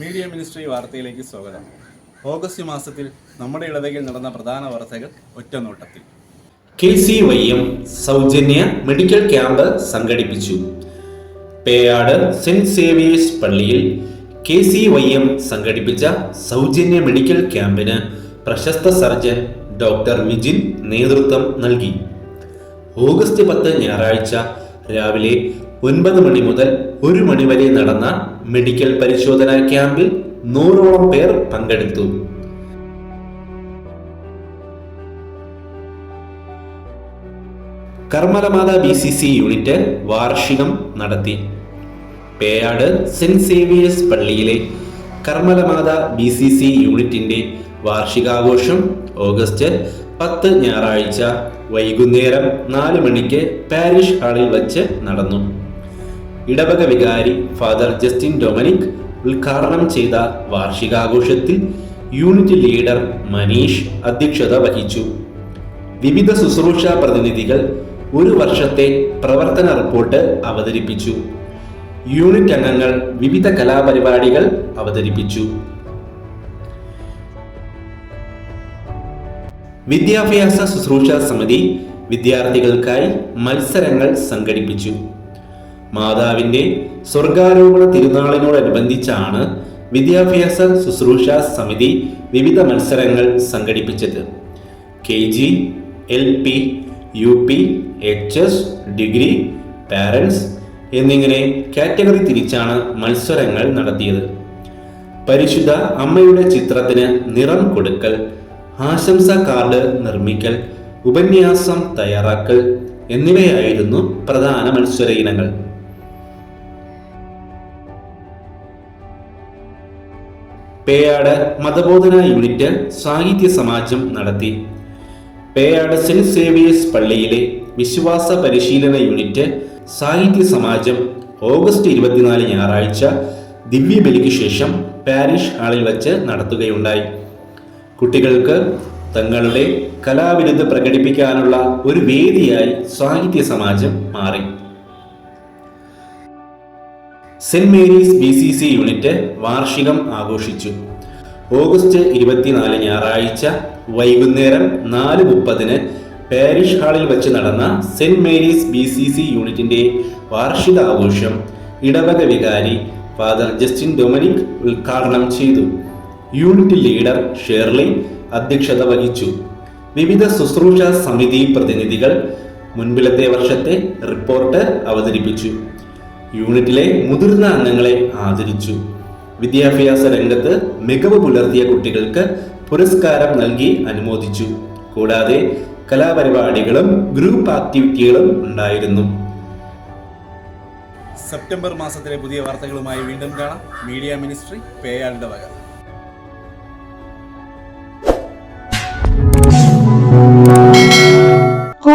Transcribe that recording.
Media ministry വാർത്തയിലേക്ക് സ്വാഗതം. August മാസത്തിൽ നമ്മുടെ ഇടവകയിൽ നടന്ന പ്രധാന വാർത്തകൾ ഒറ്റനോട്ടത്തിൽ. കെ സി വൈ എം സൗജന്യ മെഡിക്കൽ ക്യാമ്പ് സംഘടിപ്പിച്ചു. പേയാട് സെന്റ് സേവിയേഴ്സ് പള്ളിയിൽ കെ സി വൈ എം സംഘടിപ്പിച്ച സൗജന്യ മെഡിക്കൽ ക്യാമ്പിന് പ്രശസ്ത സർജൻ ഡോക്ടർ വിജിൻ നേതൃത്വം നൽകി. ഓഗസ്റ്റ് പത്ത് ഞായറാഴ്ച രാവിലെ ഒൻപത് മണി മുതൽ ഒരു മണി വരെ നടന്ന മെഡിക്കൽ പരിശോധനാ ക്യാമ്പിൽ നൂറോളം പേർ പങ്കെടുത്തു. Karmalamatha B C C unit വാർഷികം നടത്തി. പേയാട് സെന്റ് സേവിയേഴ്സ് പള്ളിയിലെ കർമ്മലമാത ബി സി സി യൂണിറ്റിന്റെ വാർഷികാഘോഷം ഓഗസ്റ്റ് പത്ത് ഞായറാഴ്ച വൈകുന്നേരം നാല് മണിക്ക് പാരിഷ് ഹാളിൽ വച്ച് നടന്നു. ഇടവക വികാരി ഫാദർ ജസ്റ്റിൻ ഡൊമനിക് ഉദ്ഘാടനം ചെയ്ത വാർഷികാഘോഷത്തിൽ യൂണിറ്റ് ലീഡർ മനീഷ് അധ്യക്ഷത വഹിച്ചു. വിവിധ ശുശ്രൂഷ പ്രതിനിധികൾ ഒരു വർഷത്തെ പ്രവർത്തന റിപ്പോർട്ട് അവതരിപ്പിച്ചു. യൂണിറ്റ് അംഗങ്ങൾ വിവിധ കലാപരിപാടികൾ അവതരിപ്പിച്ചു. വിദ്യാഭ്യാസ ശുശ്രൂഷ സമിതി വിദ്യാർത്ഥികൾക്കായി മത്സരങ്ങൾ സംഘടിപ്പിച്ചു. മാതാവിന്റെ സ്വർഗാരോപണ തിരുനാളിനോടനുബന്ധിച്ചാണ് വിദ്യാഭ്യാസ ശുശ്രൂഷ സമിതി വിവിധ മത്സരങ്ങൾ സംഘടിപ്പിച്ചത്. K G L P U P H S degree parents എന്നിങ്ങനെ കാറ്റഗറി തിരിച്ചാണ് മത്സരങ്ങൾ നടത്തിയത്. പരിശുദ്ധ അമ്മയുടെ ചിത്രത്തിന് നിറം കൊടുക്കൽ ആശംസ കാർഡ് നിർമ്മിക്കൽ ഉപന്യാസം തയ്യാറാക്കൽ എന്നിവയായിരുന്നു പ്രധാന മത്സര ഇനങ്ങൾ പേയാട് മതബോധന യൂണിറ്റ് സാഹിത്യ സമാജം നടത്തി. പേയാട് സെന്റ് സേവിയേഴ്സ് പള്ളിയിലെ വിശ്വാസ പരിശീലന യൂണിറ്റ് സാഹിത്യ സമാജം ഓഗസ്റ്റ് ഇരുപത്തിനാല് ഞായറാഴ്ച ദിവ്യബലിക്ക് ശേഷം പാരീഷ് ഹാളിൽ വച്ച് നടത്തുകയുണ്ടായി. കുട്ടികൾക്ക് തങ്ങളുടെ കലാവിരുദ്ധ പ്രകടിപ്പിക്കാനുള്ള ഒരു വേദിയായി സാഹിത്യ സമാജം മാറി. Saint Mary's B C C unit വാർഷികം ആഘോഷിച്ചു. ഓഗസ്റ്റ് ഇരുപത്തിനാല് ഞായറാഴ്ച വൈകുന്നേരം നാല് മുപ്പതിന് പാരിഷ് ഹാളിൽ വെച്ച് നടന്ന Saint Mary's B C C യൂണിറ്റിന്റെ വാർഷികാഘോഷം ഇടവക വികാരി ഫാദർ ജസ്റ്റിൻ ഡൊമനിക് ഉദ്ഘാടനം ചെയ്തു. യൂണിറ്റ് ലീഡർ ഷേർലി അധ്യക്ഷത വഹിച്ചു. വിവിധ ശുശ്രൂഷ സമിതി പ്രതിനിധികൾ മുൻപിലത്തെ വർഷത്തെ റിപ്പോർട്ട് അവതരിപ്പിച്ചു. യൂണിറ്റിലെ മുതിർന്ന അംഗങ്ങളെ ആദരിച്ചു. വിദ്യാഭ്യാസ രംഗത്ത് മികവ് പുലർത്തിയ കുട്ടികൾക്ക് പുരസ്കാരം നൽകി അനുമോദിച്ചു. കൂടാതെ കലാപരിപാടികളും ഗ്രൂപ്പ് ആക്ടിവിറ്റികളും ഉണ്ടായിരുന്നു. സെപ്റ്റംബർ മാസത്തിലെ പുതിയ വാർത്തകളുമായി വീണ്ടും കാണാം. മീഡിയ മിനിസ്ട്രി പേയാളുടെ വക.